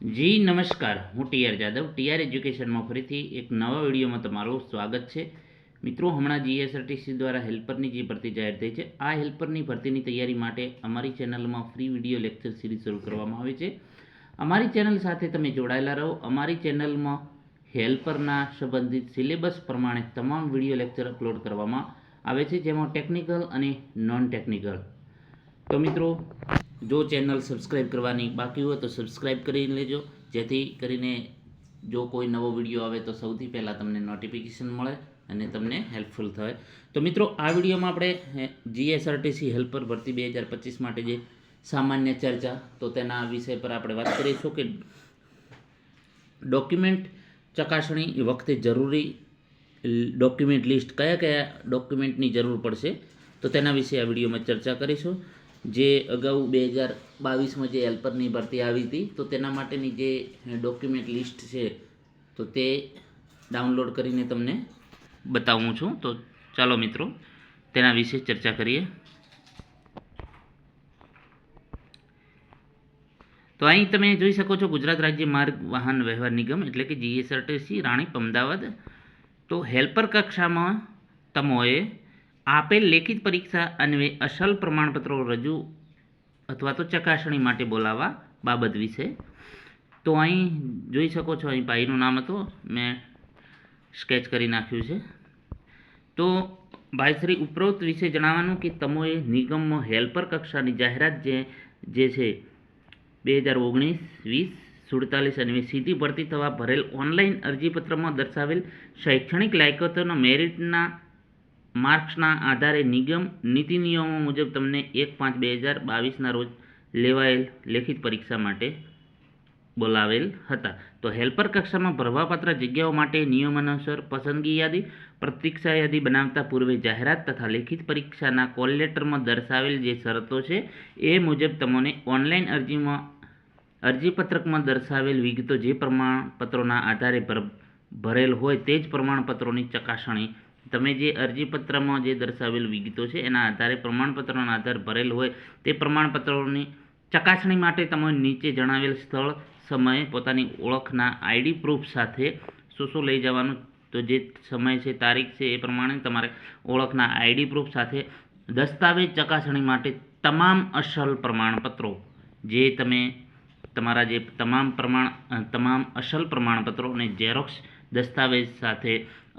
જી, નમસ્કાર. હું TR Jadav. TR એજ્યુકેશનમાં ફરીથી એક નવા વિડીયોમાં તમારું સ્વાગત છે. મિત્રો, હમણાં જીએસઆરટીસી દ્વારા હેલ્પરની જે ભરતી જાહેર થઈ છે, આ હેલ્પરની ભરતીની તૈયારી માટે અમારી ચેનલમાં ફ્રી વીડિયો લેક્ચર સિરીઝ શરૂ કરવામાં આવી છે. અમારી ચેનલ સાથે તમે જોડાયેલા રહો. અમારી ચેનલમાં હેલ્પરના સંબંધિત સિલેબસ પ્રમાણે તમામ વીડિયો લેક્ચર અપલોડ કરવામાં આવે છે, જેમાં ટેકનિકલ અને નોન ટેકનિકલ તો મિત્રો જો ચેનલ સબસ્ક્રાઈબ કરવાની બાકી હોય તો સબસ્ક્રાઈબ કરી લેજો. જેથી કરીને જો કોઈ નવો વીડિયો આવે તો સૌથી પહેલાં તમને નોટિફિકેશન મળે અને તમને હેલ્પફુલ થાય. તો મિત્રો, આ વિડીયોમાં આપણે જીએસઆરટીસી હેલ્પર ભરતી બે હજાર પચીસ માટે જે સામાન્ય ચર્ચા, તો તેના વિષય પર આપણે વાત કરીશું કે ડોક્યુમેન્ટ ચકાસણી વખતે જરૂરી ડોક્યુમેન્ટ લિસ્ટ કયા કયા ડોક્યુમેન્ટની જરૂર પડશે, તો તેના વિશે આ વિડીયોમાં ચર્ચા કરીશું. જે અગાઉ બે હજાર બાવીસમાં જે હેલ્પરની ભરતી આવી હતી, તો તેના માટેની જે ડોક્યુમેન્ટ લિસ્ટ છે, તો તે ડાઉનલોડ કરીને તમને બતાવું છું. તો ચાલો મિત્રો, તેના વિશે ચર્ચા કરીએ. તો અહીં તમે જોઈ શકો છો ગુજરાત રાજ્ય માર્ગ વાહન વ્યવહાર નિગમ, એટલે કે જીએસઆરટીસી રાણીપ, અમદાવાદ. તો હેલ્પર કક્ષામાં તમોએ આપેલ લેખિત પરીક્ષા અન્વયે અસલ પ્રમાણપત્રો રજૂ અથવા તો ચકાસણી માટે બોલાવવા બાબત વિશે. તો અહીં જોઈ શકો છો, અહીં ભાઈનું નામ હતું. મેં સ્કેચ કરી નાખ્યું છે. તો ભાઈશ્રી ઉપરોક્ત વિશે જણાવવાનું કે તમોએ નિગમમાં હેલ્પર કક્ષાની જાહેરાત જે જે છે, બે હજાર ઓગણીસ, વીસ, સુડતાલીસ અને સીધી ભરતી થવા ભરેલ ઓનલાઈન અરજીપત્રમાં દર્શાવેલ શૈક્ષણિક લાયકતોના મેરિટના માર્ક્સના આધારે નિગમ નીતિ નિયમો મુજબ તમને એક પાંચ બે હજાર બાવીસના રોજ લેવાયેલ લેખિત પરીક્ષા માટે બોલાવેલ હતા. તો હેલ્પર કક્ષામાં ભરવાપાત્ર જગ્યાઓ માટે નિયમાનુસાર પસંદગી યાદી, પ્રતીક્ષા યાદી બનાવતા પૂર્વે જાહેરાત તથા લેખિત પરીક્ષાના કોલ લેટરમાં દર્શાવેલ જે શરતો છે એ મુજબ તમને ઓનલાઈન અરજીમાં, અરજીપત્રકમાં દર્શાવેલ વિગતો જે પ્રમાણપત્રોના આધારે ભર, ભરેલ હોય તે જ પ્રમાણપત્રોની ચકાસણી તમે જે અરજીપત્રમાં જે દર્શાવેલ વિગતો છે, એના આધારે પ્રમાણપત્રોના આધાર ભરેલ હોય, તે પ્રમાણપત્રોની ચકાસણી માટે તમે નીચે જણાવેલ સ્થળ, સમયે પોતાની ઓળખના આઈડી પ્રૂફ સાથે શું શું લઈ જવાનું, તો જે સમય છે, તારીખ છે, એ પ્રમાણે તમારે ઓળખના આઈડી પ્રૂફ સાથે દસ્તાવેજ ચકાસણી માટે તમામ અસલ પ્રમાણપત્રો, જે તમે તમારા જે તમામ પ્રમાણ તમામ અસલ પ્રમાણપત્રો અને ઝેરોક્સ દસ્તાવેજ સાથે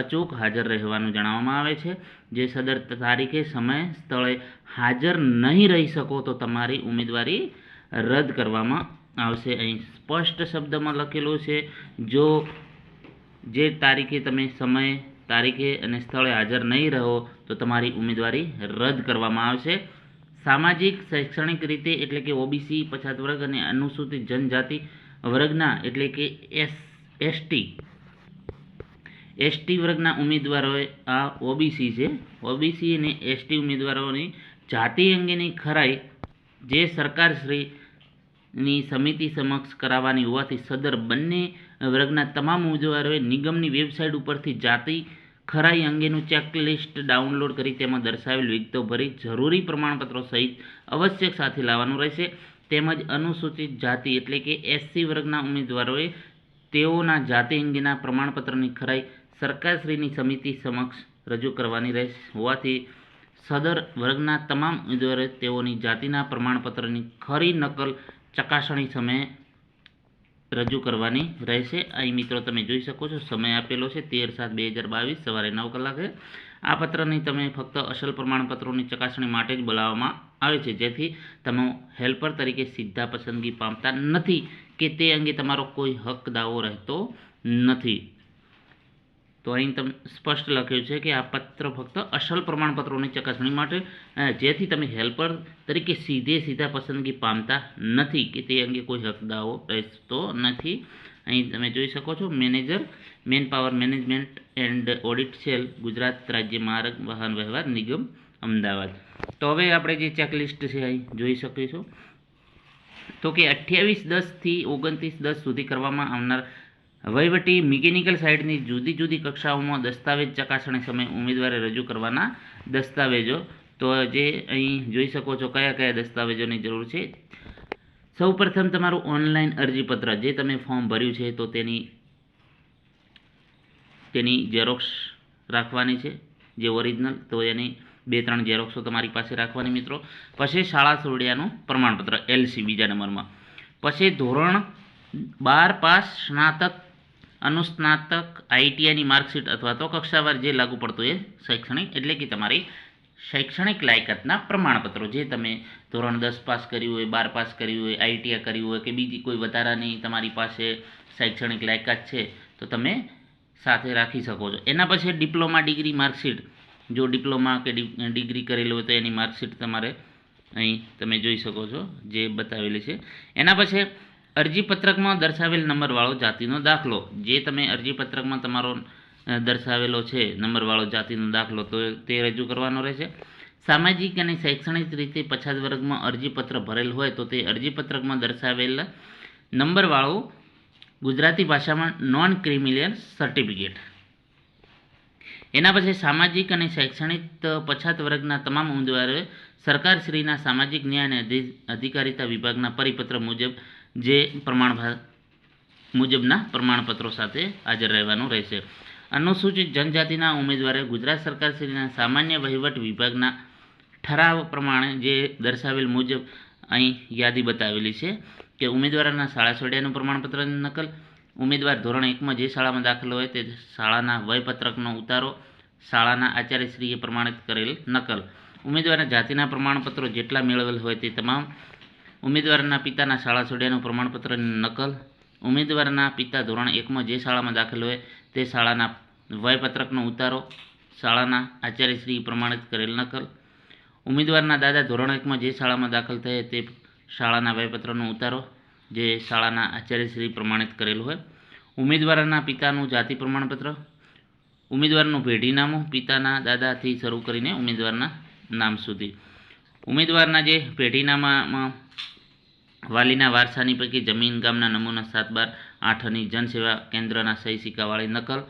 અચૂક હાજર રહેવાનું જણાવવામાં આવે છે. જે સદર તારીખે સમય સ્થળે હાજર નહીં રહી શકો તો તમારી ઉમેદવારી રદ કરવામાં આવશે. અહીં સ્પષ્ટ શબ્દમાં લખેલું છે, જો જે તારીખે તમે સમય, તારીખે અને સ્થળે હાજર નહીં રહો તો તમારી ઉમેદવારી રદ કરવામાં આવશે. સામાજિક, શૈક્ષણિક રીતે એટલે કે ઓબીસી, પછાત વર્ગ અને અનુસૂચિત જનજાતિ વર્ગના એટલે કે એસ, એસટી એસટી વર્ગના ઉમેદવારોએ આ ઓબીસી છે. ઓબીસી અને એસટી ઉમેદવારોની જાતિ અંગેની ખરાઈ જે સરકારશ્રીની સમિતિ સમક્ષ કરાવવાની હોવાથી સદર બંને વર્ગના તમામ ઉમેદવારોએ નિગમની વેબસાઇટ ઉપરથી જાતિ ખરાઈ અંગેનું ચેકલિસ્ટ ડાઉનલોડ કરી તેમાં દર્શાવેલ વિગતો ભરી જરૂરી પ્રમાણપત્રો સહિત આવશ્યક સાથે લાવવાનું રહેશે. તેમજ અનુસૂચિત જાતિ એટલે કે એસસી વર્ગના ઉમેદવારોએ તેઓના જાતિ અંગેના પ્રમાણપત્રની ખરાઈ સરકારશ્રીની સમિતિ સમક્ષ રજૂ કરવાની રહેશે. હોવાથી સદર વર્ગના તમામ ઉમેદવારોએ તેઓની જાતિના પ્રમાણપત્રની ખરી નકલ ચકાસણી સમયે રજૂ કરવાની રહેશે. અહીં મિત્રો, તમે જોઈ શકો છો, સમય આપેલો છે તેર સાત બે હજાર બાવીસ, સવારે નવ કલાકે. આ પત્રની તમે ફક્ત અસલ પ્રમાણપત્રોની ચકાસણી માટે જ બોલાવવામાં આવે છે. જેથી તમે હેલ્પર તરીકે સીધા પસંદગી પામતા નથી કે તે અંગે તમારો કોઈ હક દાવો રહેતો નથી. તો અહીં તમે સ્પષ્ટ લખ્યું છે કે આ પત્ર ફક્ત અસલ પ્રમાણપત્રોની ચકાસણી માટે જેથી તમે હેલ્પર તરીકે સીધે સીધા પસંદગી પામતા નથી કે તે અંગે કોઈ હકદાઓ રહેતો નથી. અહીં તમે જોઈ શકો છો, manager man power management and audit cell, Gujarat રાજ્ય માર્ગ વાહન વ્યવહાર નિગમ, અમદાવાદ. તો હવે આપણે જે ચેકલિસ્ટ છે અહીં જોઈ શકીશું. તો કે અઠ્યાવીસ દસથી ઓગણત્રીસ દસ સુધી કરવામાં આવનાર વહીવટી મિકેનિકલ સાઇડની જુદી જુદી કક્ષાઓમાં દસ્તાવેજ ચકાસણી સમયે ઉમેદવારે રજૂ કરવાના દસ્તાવેજો. તો જે અહીં જોઈ શકો છો કયા કયા દસ્તાવેજોની જરૂર છે. સૌપ્રથમ તમારું ઓનલાઈન અરજીપત્ર, જે તમે ફોર્મ ભર્યું છે, તો તેની તેની ઝેરોક્ષ રાખવાની છે, જે ઓરિજિનલ, તો એની બે ત્રણ ઝેરોક્ષો તમારી પાસે રાખવાની મિત્રો. પછી શાળા સોડિયાનું પ્રમાણપત્ર, એલસી બીજા નંબરમાં. પછી ધોરણ બાર પાસ સ્નાતક અનુસ્નાતક આઈટીઆઈની માર્કશીટ અથવા તો કક્ષાવાર જે લાગુ પડતું એ શૈક્ષણિક, એટલે કે તમારી શૈક્ષણિક લાયકાતના પ્રમાણપત્રો. જે તમે ધોરણ દસ પાસ કર્યું હોય, બાર પાસ કર્યું હોય આઈટીઆઈ કર્યું હોય કે બીજી કોઈ વધારાની તમારી પાસે શૈક્ષણિક લાયકાત છે, તો તમે સાથે રાખી શકો છો. એના પછી ડિપ્લોમા ડિગ્રી માર્કશીટ. જો ડિપ્લોમા કે ડિગ્રી કરેલું હોય તો એની માર્કશીટ તમારે અહીં તમે જોઈ શકો છો, જે બતાવેલી છે. એના પછી અરજીપત્રકમાં દર્શાવેલ નંબરવાળો જાતિનો દાખલો. જે તમે અરજીપત્રકમાં તમારો દર્શાવેલો છે નંબરવાળો જાતિનો દાખલો, તો તે રજૂ કરવાનો રહેશે. સામાજિક અને શૈક્ષણિક રીતે પછાત વર્ગમાં અરજીપત્ર ભરેલ હોય, તો તે અરજીપત્રકમાં દર્શાવેલ નંબરવાળો ગુજરાતી ભાષામાં નોન ક્રિમિલિયર સર્ટિફિકેટ એના પછી સામાજિક અને શૈક્ષણિક પછાત વર્ગના તમામ ઉમેદવારોએ સરકારશ્રીના સામાજિક ન્યાય અને અધિકારીતા અધિકારિતા વિભાગના પરિપત્ર મુજબ જે પ્રમાણ મુજબના પ્રમાણપત્રો સાથે હાજર રહેવાનું રહેશે. અનુસૂચિત જનજાતિના ઉમેદવારે ગુજરાત સરકારશ્રીના સામાન્ય વહીવટ વિભાગના ઠરાવ પ્રમાણે જે દર્શાવેલ મુજબ અહીં યાદી બતાવેલી છે કે ઉમેદવારના શાળા છોડ્યાનું પ્રમાણપત્રની નકલ, ઉમેદવાર ધોરણ એકમાં જે શાળામાં દાખલ હોય તે શાળાના વયપત્રકનો ઉતારો, શાળાના આચાર્યશ્રીએ પ્રમાણિત કરેલ નકલ. ઉમેદવારના જાતિના પ્રમાણપત્રો જેટલા મેળવેલ હોય તે તમામ ઉમેદવારના પિતાના શાળા છોડ્યાનું પ્રમાણપત્રની નકલ. ઉમેદવારના પિતા ધોરણ એકમાં જે શાળામાં દાખલ હોય તે શાળાના વયપત્રકનો ઉતારો. શાળાના આચાર્યશ્રી પ્રમાણિત કરેલ નકલ. ઉમેદવારના દાદા ધોરણ એકમાં જે શાળામાં દાખલ થાય તે શાળાના વયપત્રનો ઉતારો, જે શાળાના આચાર્યશ્રી પ્રમાણિત કરેલ હોય. ઉમેદવારના પિતાનું જાતિ પ્રમાણપત્ર, ઉમેદવારનું પેઢીનામું પિતાના દાદાથી શરૂ કરીને ઉમેદવારના નામ સુધી. ઉમેદવારના જે પેઢીનામામાં વાલીના વારસાની પૈકી જમીન ગામના નમૂના સાત બાર આઠની જનસેવા કેન્દ્રના સહી સિક્કાવાળી નકલ.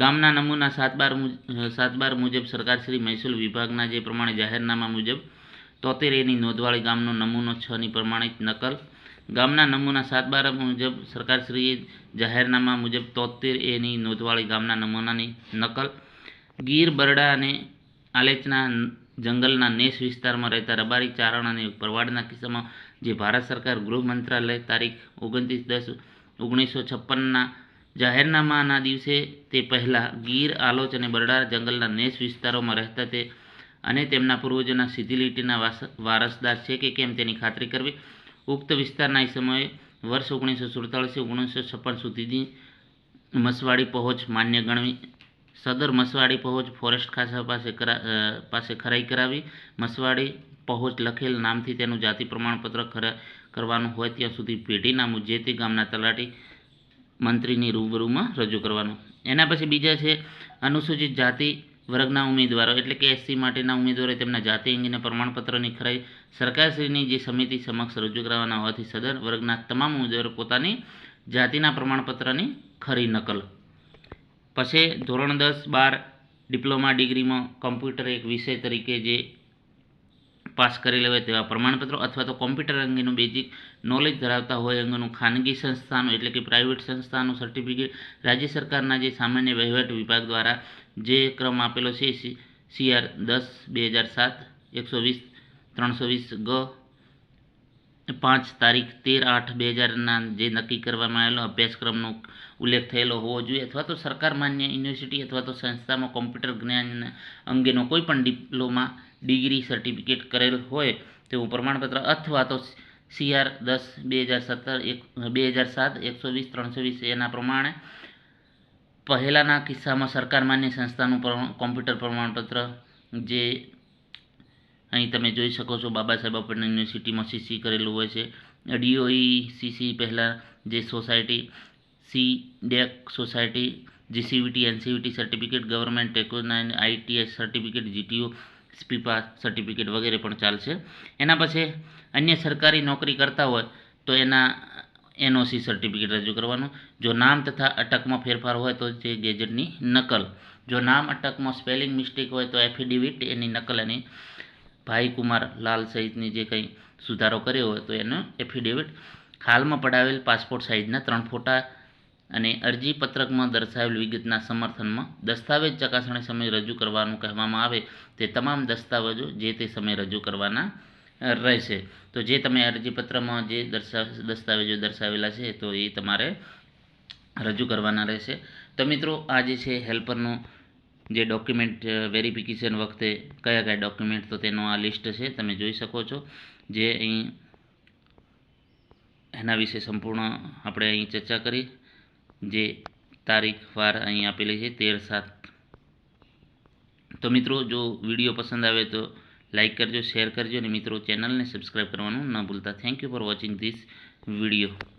ગામના નમૂના સાત બાર સાત બાર મુજબ સરકારશ્રી મહેસૂલ વિભાગના જે પ્રમાણે જાહેરનામા મુજબ તોતેર એની નોંધવાળી ગામનો નમૂનો છની પ્રમાણિત નકલ. ગામના નમૂના સાત બાર મુજબ સરકારશ્રીએ જાહેરનામા મુજબ તોતેર એની નોંધવાળી ગામના નમૂનાની નકલ. ગીર, બરડા અને આલેચના જંગલના નેસ વિસ્તારમાં રહેતા રબારી, ચારણ અને પરવાડના કિસ્સામાં જે ભારત સરકાર ગૃહ મંત્રાલય તારીખ ઓગણત્રીસ દસ ઓગણીસો છપ્પનના જાહેરનામાના દિવસે તે પહેલાં ગીર, આલોચ અને બરડા જંગલના નેસ વિસ્તારોમાં રહેતા તે અને તેમના પૂર્વજોના સીધી લીટીના વારસદાર છે કે કેમ તેની ખાતરી કરવી? ઉક્ત વિસ્તારના એ સમયે વર્ષ ઓગણીસો સુડતાળીસથી ઓગણીસો છપ્પન સુધીની મસવાડી પહોંચ માન્ય ગણવી. સદર મસવાડી પહોંચ ફોરેસ્ટ ખાસા પાસે કરા પાસે ખરાઈ કરાવી. મસવાડી પહોંચ લખેલ નામથી તેનું જાતિ પ્રમાણપત્ર ખરે કરવાનું હોય ત્યાં સુધી પેઢીના જે તે ગામના તલાટી મંત્રીની રૂબરૂમાં રજૂ કરવાનું. એના પછી બીજા છે, અનુસૂચિત જાતિ વર્ગના ઉમેદવારો, એટલે કે એસસી માટેના ઉમેદવારોએ તેમના જાતિ અંગેના પ્રમાણપત્રની ખરાઈ સરકારશ્રીની જે સમિતિ સમક્ષ રજૂ કરવાના હોવાથી સદર વર્ગના તમામ ઉમેદવારો પોતાની જાતિના પ્રમાણપત્રની ખરી નકલ. પછી ધોરણ દસ બાર ડિપ્લોમા ડિગ્રીમાં કમ્પ્યુટર એક વિષય તરીકે જે પાસ કરી હોય તેવા પ્રમાણપત્રો અથવા તો કોમ્પ્યુટર અંગેનું બેઝિક નોલેજ ધરાવતા હોય અંગેનું ખાનગી સંસ્થાનું એટલે કે પ્રાઇવેટ સંસ્થાનું સર્ટિફિકેટ રાજ્ય સરકારના જે સામાન્ય વહીવટ વિભાગ દ્વારા જે ક્રમ આપેલો છે સીઆર દસ બે હજાર સાત, એકસો વીસ, ત્રણસો વીસ ગ, પાંચ તારીખ તેર આઠ બે હજારના જે નક્કી કરવામાં આવેલો અભ્યાસક્રમનો ઉલ્લેખ થયેલો હોવો જોઈએ અથવા તો સરકાર માન્ય યુનિવર્સિટી અથવા તો સંસ્થામાં કોમ્પ્યુટર જ્ઞાન અંગેનો કોઈ પણ ડિપ્લોમા ડિગ્રી સર્ટિફિકેટ કરેલ હોય તેવું પ્રમાણપત્ર અથવા તો સીઆર દસ બે હજાર સત્તર એક, બે હજાર સાત, એકસો વીસ, ત્રણસો વીસ એના પ્રમાણે પહેલાંના કિસ્સામાં સરકાર માન્ય સંસ્થાનું કોમ્પ્યુટર પ્રમાણપત્ર જે અહીં તમે જોઈ શકો છો, બાબા સાહેબ આંબેડકર યુનિવર્સિટીમાં સીસી કરેલું હોય છે. ડીઓઈ સીસી પહેલાં જે society C DAC society GCVT NCVT certificate government ટેકોનાઇન ITS certificate GTU SPIPA certificate વગેરે પણ ચાલશે. એના પછી અન્ય સરકારી નોકરી કરતા હોય તો એના, એનઓસી સર્ટિફિકેટ રજૂ કરવાનું. જો નામ તથા અટકમાં ફેરફાર હોય તો તે ગેજેટની નકલ. જો નામ અટકમાં સ્પેલિંગ મિસ્ટેક હોય તો એફિડેવિટ એની નકલ અને ભાઈ કુમાર લાલ સહિતની જે કંઈ સુધારો કર્યો હોય તો એનો એફિડેવિટ હાલમાં પડાવેલ પાસપોર્ટ સાઇઝના ત્રણ ફોટા અને અરજી પત્રકમાં દર્શાવેલ વિગતના સમર્થનમાં દસ્તાવેજ ચકાસણી સમયે રજૂ કરવાનું કહેવામાં આવે તે તમામ દસ્તાવેજો જે તે સમયે રજૂ કરવાના રહેશે. તો જે તમે અરજીપત્રમાં જે દર્શા, દસ્તાવેજો દર્શાવેલા છે તો એ તમારે રજૂ કરવાના રહેશે. તો મિત્રો, આ જે છે હેલ્પરનું જે ડોક્યુમેન્ટ વેરિફિકેશન વખતે કયા કયા ડોક્યુમેન્ટ તો તેનો આ લિસ્ટ છે, તમે જોઈ શકો છો. જે અહીં, એના વિશે સંપૂર્ણ આપણે અહીં ચર્ચા કરી. જે તારીખ વાર અહીં આપેલી છે, તેર સાત. તો મિત્રો, જો વીડિયો પસંદ આવે તો લાઇક કરજો, શેર કરજો અને મિત્રો, ચેનલને સબસ્ક્રાઈબ કરવાનું ન ભૂલતા. Thank you for watching this video